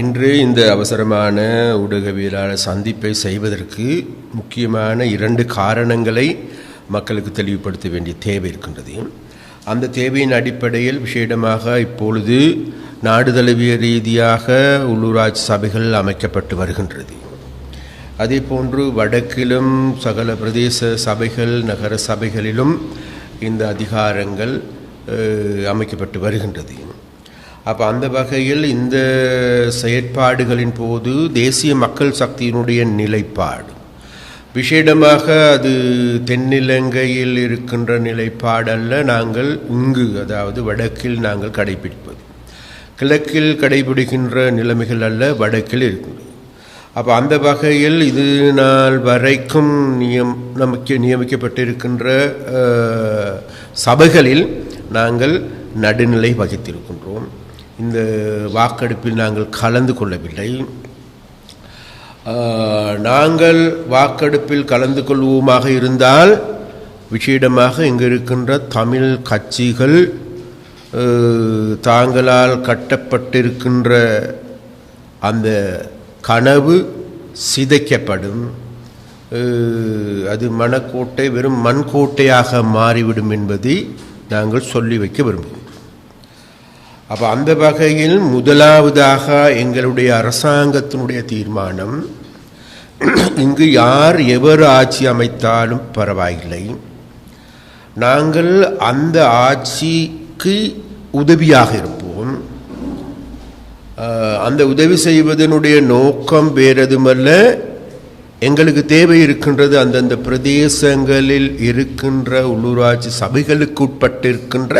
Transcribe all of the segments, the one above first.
இன்று இந்த அவசரமான ஊடகவியலாளர் சந்திப்பை செய்வதற்கு முக்கியமான இரண்டு காரணங்களை மக்களுக்கு தெளிவுபடுத்த வேண்டிய தேவை இருக்கின்றது. அந்த தேவையின் அடிப்படையில் விஷேடமாக இப்பொழுது நாடு தழுவிய ரீதியாக உள்ளூராட்சி சபைகள் அமைக்கப்பட்டு வருகின்றது. அதே போன்று வடக்கிலும் சகல பிரதேச சபைகள் நகர சபைகளிலும் இந்த அதிகாரங்கள் அமைக்கப்பட்டு வருகின்றது. அப்போ அந்த வகையில் இந்த செயற்பாடுகளின் போது தேசிய மக்கள் சக்தியினுடைய நிலைப்பாடு. விஷேடமாக அது தென்னிலங்கையில் இருக்கின்ற நிலைப்பாடல்ல நாங்கள் இங்கு அதாவது வடக்கில் நாங்கள் கடைபிடிப்பது. கிழக்கில் கடைபிடிக்கின்ற நிலைமைகள் அல்ல வடக்கில் இருக்கிறது அப்போ அந்த வகையில் இது நாள் வரைக்கும் நியம் நமக்கு நியமிக்கப்பட்டிருக்கின்ற சபைகளில் நாங்கள் நடுநிலை வகித்திருக்கின்றோம். இந்த வாக்கெடுப்பில் நாங்கள் கலந்து கொள்ளவில்லை. நாங்கள் வாக்கெடுப்பில் கலந்து கொள்வோமாக இருந்தால் விசேடமாக இங்கு இருக்கின்ற தமிழ் கட்சிகள் தாங்களால் கட்டப்பட்டிருக்கின்ற அந்த கனவு சிதைக்கப்படும். அது மணக்கோட்டை வெறும் மண்கோட்டையாக மாறிவிடும் என்பதை நாங்கள் சொல்லி வைக்க விரும்புகிறோம். அப்போ அந்த வகையில் முதலாவதாக எங்களுடைய அரசாங்கத்தினுடைய தீர்மானம் இங்கு யார் எவர் ஆட்சி அமைத்தாலும் பரவாயில்லை. நாங்கள் அந்த ஆட்சிக்கு உதவியாக இருப்போம். அந்த உதவி செய்வதனுடைய நோக்கம் வேறெதுமல்ல. எங்களுக்கு தேவை இருக்கின்றது அந்தந்த பிரதேசங்களில் இருக்கின்ற உள்ளூராட்சி சபைகளுக்கு உட்பட்டிருக்கின்ற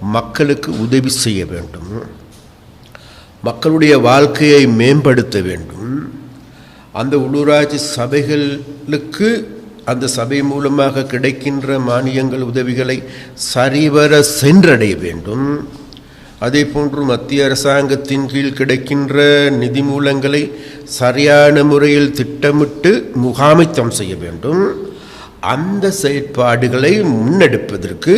மக்களுக்கு உதவி செய்ய வேண்டும். மக்களுடைய வாழ்க்கையை மேம்படுத்த வேண்டும். அந்த உள்ளூராட்சி சபைகளுக்கு அந்த சபை மூலமாக கிடைக்கின்ற மானியங்கள் உதவிகளை சரிவர சென்றடைய வேண்டும். அதே போன்று மத்திய அரசாங்கத்தின் கீழ் கிடைக்கின்ற நிதி மூலங்களை சரியான முறையில் திட்டமிட்டு முகாமைத்தம் செய்ய வேண்டும். அந்த செயற்பாடுகளை முன்னெடுப்பதற்கு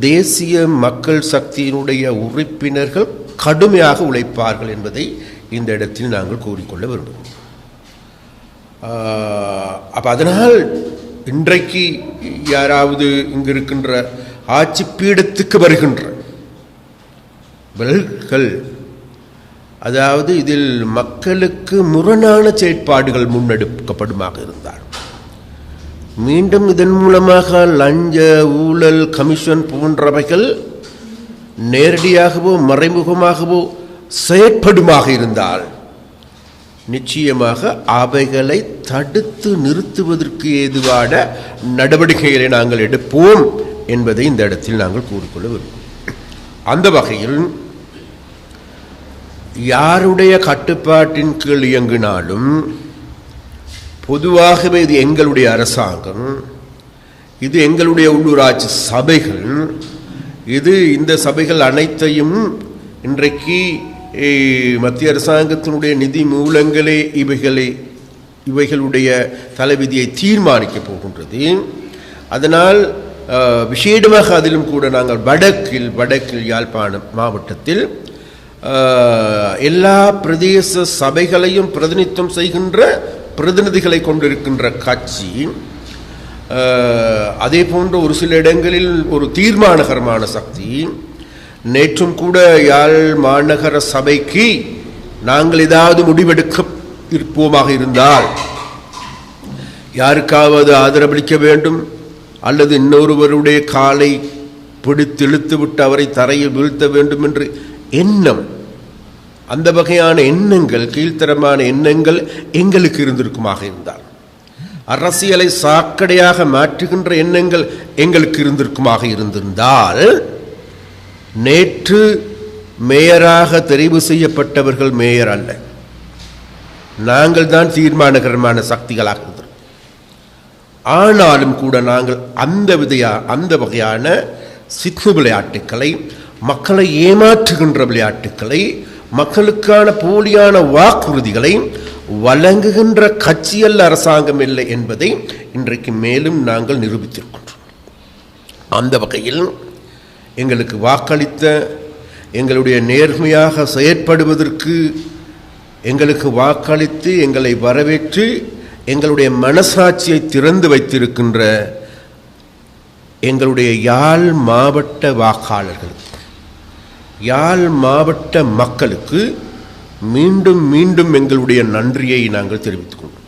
தேசிய மக்கள் சக்தியினுடைய உறுப்பினர்கள் கடுமையாக உழைப்பார்கள் என்பதை இந்த இடத்தில் நாங்கள் கூறிக்கொள்ள விரும்புகிறோம். அப்போ அதனால் இன்றைக்கு யாராவது இங்கு இருக்கின்ற ஆட்சி பீடத்துக்கு வருகின்ற வல்கள் அதாவது இதில் மக்களுக்கு முரணான செயற்பாடுகள் முன்னெடுக்கப்படுமாக இருந்தார் மீண்டும் இதன் மூலமாக லஞ்ச ஊழல் கமிஷன் போன்றவைகள் நேரடியாகவோ மறைமுகமாகவோ செயற்படுமாக இருந்தால் நிச்சயமாக அவைகளை தடுத்து நிறுத்துவதற்கு ஏதுவான நடவடிக்கைகளை நாங்கள் எடுப்போம் என்பதை இந்த இடத்தில் நாங்கள் கூறிக்கொள்ள விரும்புகிறோம் அந்த வகையில் யாருடைய கட்டுப்பாட்டின் கீழ் இயங்கினாலும் பொதுவாகவே இது எங்களுடைய அரசாங்கம் இது எங்களுடைய உள்ளூராட்சி சபைகள் இது இந்த சபைகள் அனைத்தையும் இன்றைக்கு மத்திய அரசாங்கத்தினுடைய நிதி மூலங்களே இவைகளை இவைகளுடைய தலைவிதியை தீர்மானிக்கப் போகின்றது. அதனால் விஷேடமாக விசேடமாக அதிலும் கூட நாங்கள் வடக்கில் வடக்கில் யாழ்ப்பாணம் மாவட்டத்தில் எல்லா பிரதேச சபைகளையும் பிரதிநிதித்துவம் செய்கின்ற பிரதிநிதிகளை கொண்டிருக்கின்ற கட்சி அதே போன்ற ஒரு சில இடங்களில் ஒரு தீர்மானகரமான சக்தி. நேற்றும் கூட யாழ் மாநகர சபைக்கு நாங்கள் ஏதாவது முடிவெடுக்க இருப்போமாக இருந்தால் யாருக்காவது ஆதரவளிக்க வேண்டும் அல்லது இன்னொருவருடைய காலை பிடித்திழுத்து விட்டு அவரை தரையில் வீழ்த்த வேண்டும் என்று எண்ணம் அந்த வகையான எண்ணங்கள் கீழ்த்தரமான எண்ணங்கள் எங்களுக்கு இருந்திருக்குமாக இருந்தால். அரசியலை சாக்கடையாக மாற்றுகின்ற எண்ணங்கள் எங்களுக்கு இருந்திருக்குமாக இருந்திருந்தால் நேற்று மேயராக தெரிவு செய்யப்பட்டவர்கள் மேயர் அல்ல. நாங்கள் தான் தீர்மானகரமான சக்திகளாக இருந்திருக்கோம் ஆனாலும் கூட நாங்கள் அந்த விதையா அந்த வகையான சித்து விளையாட்டுக்களை மக்களை ஏமாற்றுகின்ற விளையாட்டுக்களை மக்களுக்கான போலியான வாக்குறுதிகளை வழங்குகின்ற கட்சியல்ல அரசாங்கம் இல்லை என்பதை இன்றைக்கு மேலும் நாங்கள் நிரூபித்திருக்கின்றோம். அந்த வகையில் எங்களுக்கு வாக்களித்த எங்களுடைய நேர்மையாக செயற்படுவதற்கு எங்களுக்கு வாக்களித்து எங்களை வரவேற்று எங்களுடைய மனசாட்சியை திறந்து வைத்திருக்கின்ற எங்களுடைய யாழ் மாவட்ட வாக்காளர்களுக்கு யாழ் மாவட்ட மக்களுக்கு மீண்டும் மீண்டும் எங்களுடைய நன்றியை நாங்கள் தெரிவித்துக் கொண்டோம்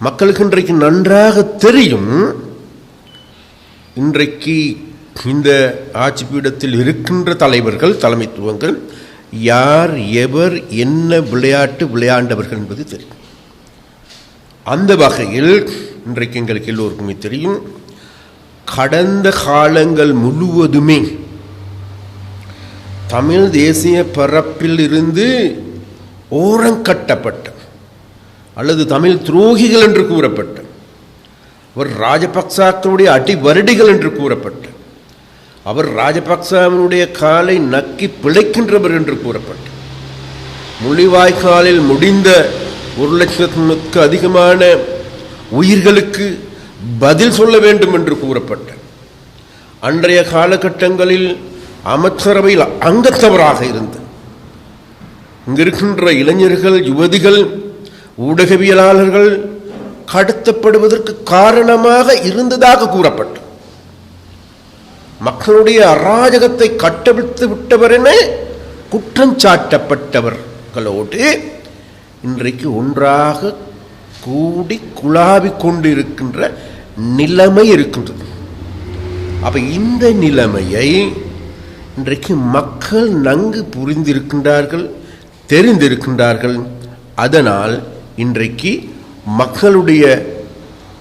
மக்களுக்கு இன்றைக்கு நன்றாக தெரியும் இன்றைக்கு இந்த ஆட்சி பீடத்தில் இருக்கின்ற தலைவர்கள் தலைமைத்துவங்கள் யார் எவர் என்ன விளையாட்டு விளையாண்டவர்கள் என்பது தெரியும். அந்த வகையில் இன்றைக்கு எங்களுக்கு எல்லோருக்குமே தெரியும் கடந்த காலங்கள் முழுவதுமே தமிழ் தேசிய பரப்பில் இருந்து ஓரங்கட்டப்பட்ட அல்லது தமிழ் துரோகிகள் என்று கூறப்பட்ட அவர் ராஜபக்சாக்களுடைய அடி வருடிகள் என்று கூறப்பட்ட அவர் ராஜபக்சாவினுடைய காலை நக்கி பிழைக்கின்றவர் என்று கூறப்பட்ட முள்ளிவாய்க்காலில் முடிந்த ஒரு லட்சத்துக்கு அதிகமான உயிர்களுக்கு பதில் சொல்ல வேண்டும் என்று கூறப்பட்ட அன்றைய காலகட்டங்களில் அமைச்சரவையில் அங்கத்தவராக இருந்த இங்கிருக்கின்ற இளைஞர்கள் யுவதிகள் ஊடகவியலாளர்கள் கடத்தப்படுவதற்கு காரணமாக இருந்ததாக கூறப்பட்டு மக்களுடைய அராஜகத்தை கட்டவிழ்த்து விட்டவர் என குற்றம் சாட்டப்பட்டவர்களோடு இன்றைக்கு ஒன்றாக கூடி குழாவிக் கொண்டிருக்கின்ற நிலைமை இருக்கின்றது. அப்ப இந்த நிலைமையை இன்றைக்கு மக்கள் நன்கு புரிந்திருக்கின்றார்கள் தெரிந்திருக்கின்றார்கள். அதனால் இன்றைக்கு மக்களுடைய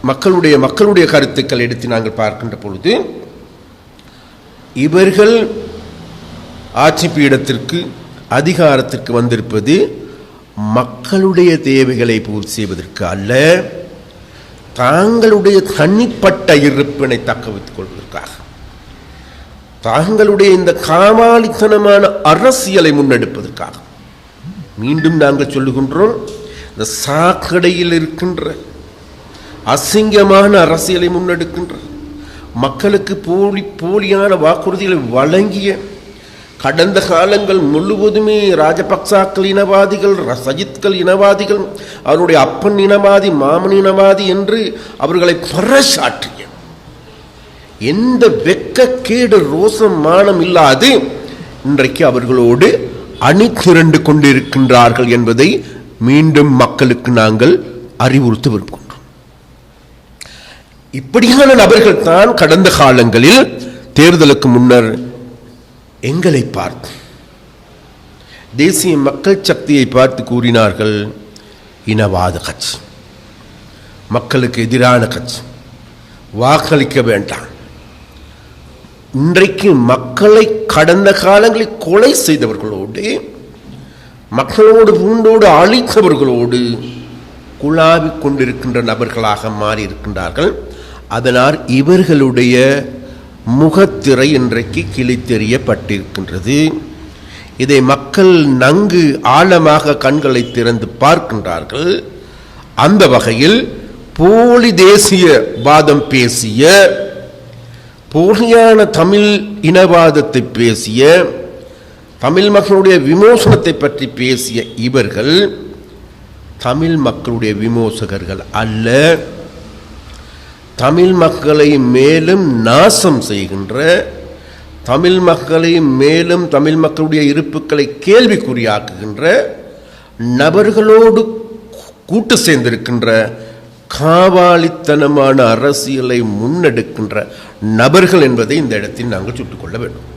மக்களுடைய மக்களுடைய கருத்துக்கள் எடுத்து நாங்கள் பார்க்கின்ற பொழுது இவர்கள் ஆட்சி பீடத்திற்கு அதிகாரத்திற்கு வந்திருப்பது மக்களுடைய தேவைகளை பூர்த்தி செய்வதற்கு அல்ல தாங்களுடைய தனிப்பட்ட இருப்பினை தக்க வைத்துக் கொள்வதற்காக. தாங்களுடைய இந்த காமாளித்தனமான அரசியலை முன்னெடுப்பதற்காக. மீண்டும் நாங்கள் சொல்லுகின்றோம் இந்த சாக்கடையில் இருக்கின்ற அசிங்கமான அரசியலை முன்னெடுக்கின்ற மக்களுக்கு போலி போலியான வாக்குறுதிகளை வழங்கிய கடந்த காலங்கள் முழுவதுமே ராஜபக்சாக்கள் இனவாதிகள் சஜித்கள் இனவாதிகள் அவருடைய அப்பன் இனவாதி மாமன் இனவாதி என்று அவர்களை பறைசாற்றிய எந்த வெக்கக்கேடு ரோசம் மானம் இல்லாது இன்றைக்கு அவர்களோடு அணி திரண்டு கொண்டிருக்கின்றார்கள் என்பதை மீண்டும் மக்களுக்கு நாங்கள் அறிவுறுத்த விரும்புகின்றோம். இப்படியான நபர்கள் தான் கடந்த காலங்களில் தேர்தலுக்கு முன்னர் எங்களை பார்த்து தேசிய மக்கள் சக்தியை பார்த்து கூறினார்கள் இனவாத கட்சி மக்களுக்கு எதிரான கட்சி வாக்களிக்க வேண்டாம். இன்றைக்கு மக்களை கடந்த காலங்களில் கொலை செய்தவர்களோடு மக்களோடு பூண்டோடு அழித்தவர்களோடு குழாவிக் கொண்டிருக்கின்ற நபர்களாக மாறி இருக்கின்றார்கள் அதனால் இவர்களுடைய முகத்திரை இன்றைக்கு கிழித்தெறியப்பட்டிருக்கின்றது. இதை மக்கள் நன்கு ஆழமாக கண்களை திறந்து பார்க்கின்றார்கள். அந்த வகையில் போலி தேசிய வாதம் பேசிய போலியான தமிழ் இனவாதத்தை பேசிய தமிழ் மக்களுடைய விமோசனத்தை பற்றி பேசிய இவர்கள் தமிழ் மக்களுடைய விமோசகர்கள் அல்ல. தமிழ் மக்களை மேலும் நாசம் செய்கின்ற தமிழ் மக்களை மேலும் தமிழ் மக்களுடைய இருப்புக்களை கேள்விக்குறியாக்குகின்ற நபர்களோடு கூட்டு சேர்ந்திருக்கின்ற காவாலித்தனமான அரசியலை முன்னெடுக்கின்ற நபர்கள் என்பதை இந்த இடத்தில் நாங்கள் சுட்டுக்கொள்ள வேண்டும்.